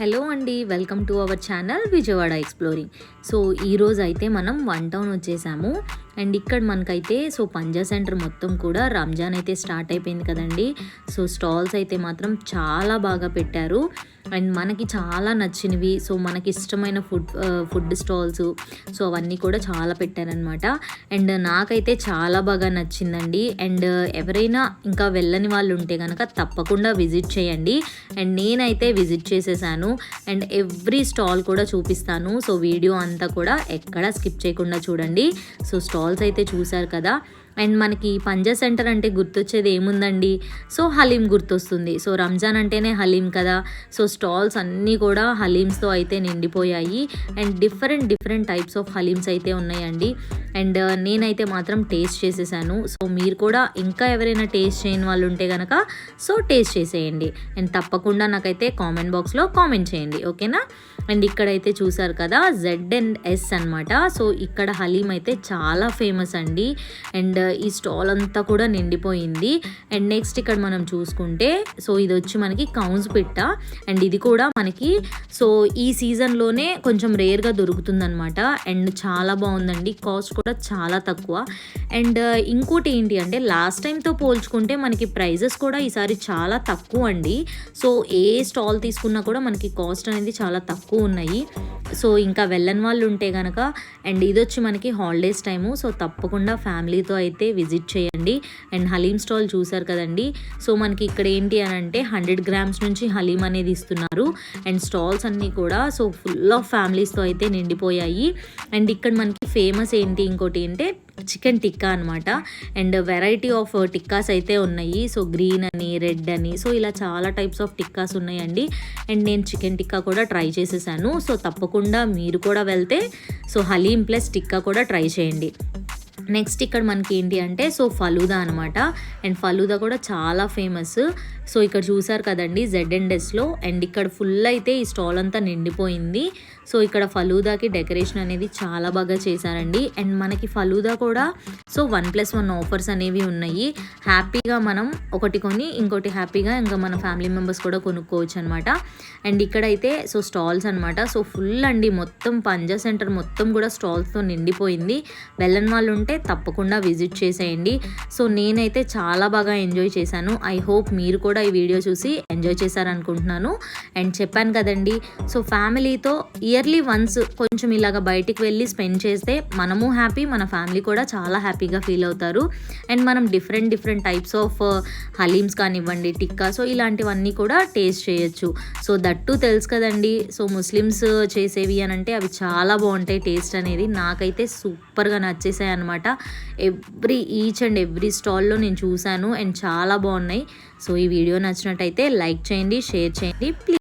Hello అండి welcome to our channel Vijayawada exploring. So ఈరోజు అయితే మనం వన్ టౌన్ వచ్చేసాము. అండ్ ఇక్కడ మనకైతే సో పంజా సెంటర్ మొత్తం కూడా రంజాన్ అయితే స్టార్ట్ అయిపోయింది కదండి. సో స్టాల్స్ అయితే మాత్రం చాలా బాగా పెట్టారు. అండ్ మనకి చాలా నచ్చినవి సో మనకి ఇష్టమైన ఫుడ్ ఫుడ్ స్టాల్స్ సో అవన్నీ కూడా చాలా పెట్టారనమాట. అండ్ నాకైతే చాలా బాగా నచ్చిందండి. అండ్ ఎవరైనా ఇంకా వెళ్ళని వాళ్ళు ఉంటే కనుక తప్పకుండా విజిట్ చేయండి. అండ్ నేనైతే విజిట్ చేసేసాను. అండ్ ఎవ్రీ స్టాల్ కూడా చూపిస్తాను. సో వీడియో అంతా కూడా ఎక్కడ స్కిప్ చేయకుండా చూడండి. సో స్టాల్ స్టాల్స్ అయితే చూశారు కదా. అండ్ మనకి పంజా సెంటర్ అంటే గుర్తొచ్చేది ఏముందండి? సో హలీం గుర్తొస్తుంది. సో రంజాన్ అంటేనే హలీం కదా? సో స్టాల్స్ అన్నీ కూడా హలీమ్స్తో అయితే నిండిపోయాయి. And different different types of haleems అయితే ఉన్నాయండి. అండ్ నేనైతే మాత్రం టేస్ట్ చేసేసాను. సో మీరు కూడా ఇంకా ఎవరైనా టేస్ట్ చేయని వాళ్ళు ఉంటే కనుక సో టేస్ట్ చేసేయండి. అండ్ తప్పకుండా నాకైతే కామెంట్ బాక్స్లో కామెంట్ చేయండి. ఓకేనా? అండ్ ఇక్కడైతే చూసారు కదా జెడ్ అండ్ ఎస్ అనమాట సో ఇక్కడ హలీం అయితే చాలా ఫేమస్ అండి. అండ్ ఈ స్టాల్ అంతా కూడా నిండిపోయింది. అండ్ నెక్స్ట్ ఇక్కడ మనం చూసుకుంటే సో ఇది వచ్చి మనకి కౌన్స్ పిట్ట. అండ్ ఇది కూడా మనకి సో ఈ సీజన్లోనే కొంచెం రేర్గా దొరుకుతుందనమాట అండ్ చాలా బాగుందండి. కాస్ట్ కూడా చాలా తక్కువ. అండ్ uh, ఇంకోటి ఏంటి అంటే లాస్ట్ టైంతో పోల్చుకుంటే మనకి ప్రైజెస్ కూడా ఈసారి చాలా తక్కువ అండి సో ఏ స్టాల్ తీసుకున్నా కూడా మనకి కాస్ట్ అనేది చాలా తక్కువ ఉన్నాయి. సో ఇంకా వెళ్ళని వాళ్ళు ఉంటే కనుక అండ్ ఇది వచ్చి మనకి హాలిడేస్ టైము సో తప్పకుండా ఫ్యామిలీతో అయితే విజిట్ చేయండి. అండ్ హలీం స్టాల్ చూసారు కదండి? సో మనకి ఇక్కడ ఏంటి అని అంటే హండ్రెడ్ గ్రామ్స్ నుంచి హలీం అనేది ఇస్తున్నారు. అండ్ స్టాల్స్ అన్నీ కూడా సో ఫుల్ ఆఫ్ ఫ్యామిలీస్తో అయితే నిండిపోయాయి. అండ్ ఇక్కడ మనకి ఫేమస్ ఏంటి ఇంకోటి అంటే చికెన్ టిక్కా అనమాట అండ్ వెరైటీ ఆఫ్ టిక్కాస్ అయితే ఉన్నాయి. సో గ్రీన్ అని రెడ్ అని సో ఇలా చాలా టైప్స్ ఆఫ్ టిక్కాస్ ఉన్నాయండి. అండ్ నేను చికెన్ టిక్కా కూడా ట్రై చేసేసాను. సో తప్పకుండా మీరు కూడా వెళ్తే సో హలీం ప్లస్ టిక్కా కూడా ట్రై చేయండి. నెక్స్ట్ ఇక్కడ మనకి ఏంటి అంటే సో ఫలూదా అనమాట అండ్ ఫలూదా కూడా చాలా ఫేమస్. సో ఇక్కడ చూసారు కదండి జెడ్ అండ్ ఎస్లో అండ్ ఇక్కడ ఫుల్ అయితే ఈ స్టాల్ అంతా నిండిపోయింది. సో ఇక్కడ ఫలూదాకి డెకరేషన్ అనేది చాలా బాగా చేశారండి. అండ్ మనకి ఫలూదా కూడా so one plus one offers అనేవి ఉన్నాయి. హ్యాపీగా మనం ఒకటి కొని ఇంకోటి హ్యాపీగా ఇంకా మన ఫ్యామిలీ మెంబర్స్ కూడా కొనుక్కోవచ్చు అనమాట అండ్ ఇక్కడైతే సో స్టాల్స్ అనమాట. సో ఫుల్ అండి మొత్తం పంజా సెంటర్ మొత్తం కూడా స్టాల్స్తో నిండిపోయింది. వెళ్ళని వాళ్ళు ఉంటే తప్పకుండా విజిట్ చేసేయండి. సో నేనైతే చాలా బాగా ఎంజాయ్ చేశాను. ఐ హోప్ మీరు కూడా ఈ వీడియో చూసి ఎంజాయ్ చేశారనుకుంటున్నాను. అండ్ చెప్పాను కదండి సో ఫ్యామిలీతో ఇయర్ ఇయర్లీ వన్స్ కొంచెం ఇలాగ బయటికి వెళ్ళి స్పెండ్ చేస్తే మనము హ్యాపీ మన ఫ్యామిలీ కూడా చాలా హ్యాపీగా ఫీల్ అవుతారు. అండ్ మనం different different types of haleems కానివ్వండి టిక్కా సో ఇలాంటివన్నీ కూడా టేస్ట్ చేయొచ్చు. సో దట్టు తెలుసు కదండి. సో ముస్లిమ్స్ చేసేవి అని అంటే అవి చాలా బాగుంటాయి టేస్ట్ అనేది. నాకైతే సూపర్గా నచ్చేసాయి అనమాట ఎవ్రీ ఈచ్ అండ్ ఎవ్రీ స్టాల్లో నేను చూశాను అండ్ చాలా బాగున్నాయి. సో ఈ వీడియో నచ్చినట్టయితే లైక్ చేయండి షేర్ చేయండి. ప్లీజ్